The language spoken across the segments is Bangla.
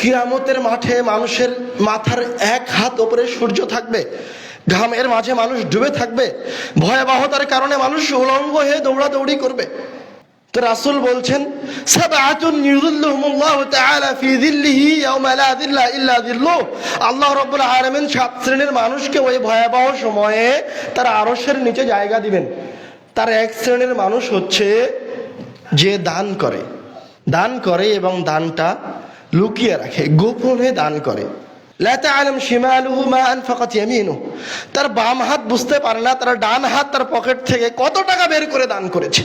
কিয়ামতের মাঠে মানুষের মাথার এক হাত ওপরে সূর্য থাকবে, ঘামের মাঝে মানুষ ডুবে থাকবে, ভয়াবহতার কারণে মানুষ উলঙ্গ হয়ে দৌড়াদৌড়ি করবে। তো রাসূল বলছেন আল্লাহ রাব্বুল আলামিন সাত শ্রেণির মানুষকে ওই ভয়াবহ সময়ে তার আরশের নিচে জায়গা দিবেন। তার এক শ্রেণির মানুষ হচ্ছে যে দান করে। দান করে এবং দানটা লুকিয়ে রাখে, গোপনে দান করে। লা তা'লাম শিমালুহু মা আনফাকাত ইয়ামিনুহু। তার বাম হাত বুঝতে পারে না, তার ডান হাত তার পকেট থেকে কত টাকা বের করে দান করেছে।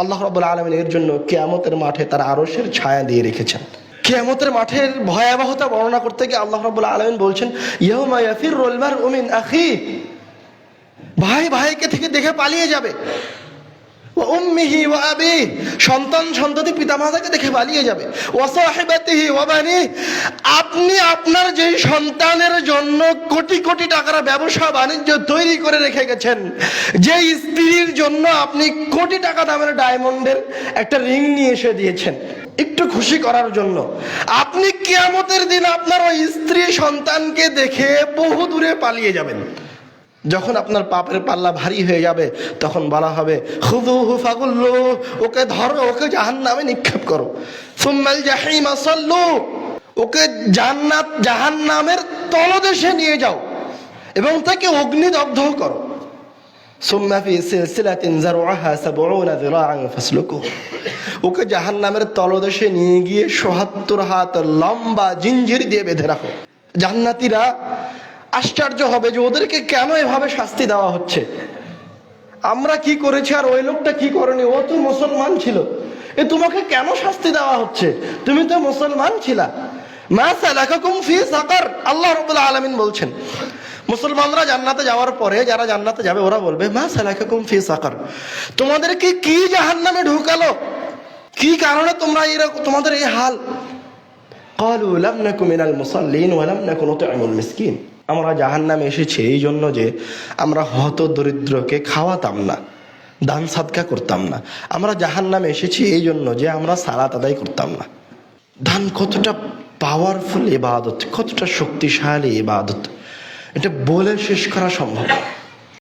আল্লাহ রাব্বুল আলামিন এর জন্য কিয়ামতের মাঠে তার আরশের ছায়া দিয়ে রেখেছেন। কিয়ামতের মাঠের ভয়াবহতা বর্ণনা করতে গিয়ে আল্লাহ রাব্বুল আলামিন বলছেন, ইয়াউমা ইয়াফিরুল মারউ মিন আখি ভাই ভাইকে থেকে দেখে পালিয়ে যাবে। ও উম্মিহি ওয়া আবি সন্তান সন্ততি পিতামাতাকে দেখে পালিয়ে যাবে। ও সাহিবাতিহি ওয়া বানি আপনি আপনার যেই সন্তানের জন্য কোটি কোটি টাকার ব্যবসা বাণিজ্য তৈরি করে রেখে গেছেন যে স্ত্রীর জন্য আপনি কোটি টাকা দামের ডায়মন্ডের একটা রিং নিয়ে এসে দিয়েছেন, একটু খুশি করার জন্য। আপনি কিয়ামতের দিন আপনার ওই স্ত্রী সন্তানকে দেখে বহু দূরে পালিয়ে যাবেন। যখন আপনার পাপের পাল্লা ভারী হয়ে যাবে, তখন বলা হবে খুদু হুফাগুল্লু ওকে ধরো, ওকে জাহান নামে নিক্ষেপ করো। সুম্মাল জাহিম সল্লু, ওকে জান্নাত জাহান নামের তলদেশে নিয়ে যাও এবং তাকে অগ্নিদগ্ধ করো। ওকে জাহান্নামের তলদেশে নিয়ে গিয়ে ৭৭ হাত লম্বা জিঞ্জির দিয়ে বেঁধে রাখো। জান্নাতীরা আশ্চর্য হবে যে ওদেরকে কেন এভাবে শাস্তি দেওয়া হচ্ছে আমরা কি করেছি আর ওই লোকটা কি করেনি ও তো মুসলমান ছিল এ তোমাকে কেন শাস্তি দেওয়া হচ্ছে তুমি তো মুসলমান ছিলা মা সালাকাকুম ফি সাকার আল্লাহ রাব্বুল আলামিন বলছেন মুসলমানরা জান্নাতে যাওয়ার পরে যারা জান্নাতে যাবে ওরা বলবে মা সালাকাকুম ফি সাকার তোমাদেরকে কি জাহান্নামে ঢুকালো কি কারণে তোমরা এরকম তোমাদের এই হাল قالوا لم نكن من المصلين ولم نكن نطعم المسكين আমরা জাহান নামে এসেছি এই জন্য যে আমরা হত দরিদ্রকে খাওয়াতাম না, দান সাদকা করতাম না। আমরা জাহান নামে এসেছি এই জন্য যে আমরা সালাত আদায় করতাম না। দান কতটা পাওয়ারফুল এবাদত, কতটা শক্তিশালী এবাদত। এটা বলে শেষ করা সম্ভব না।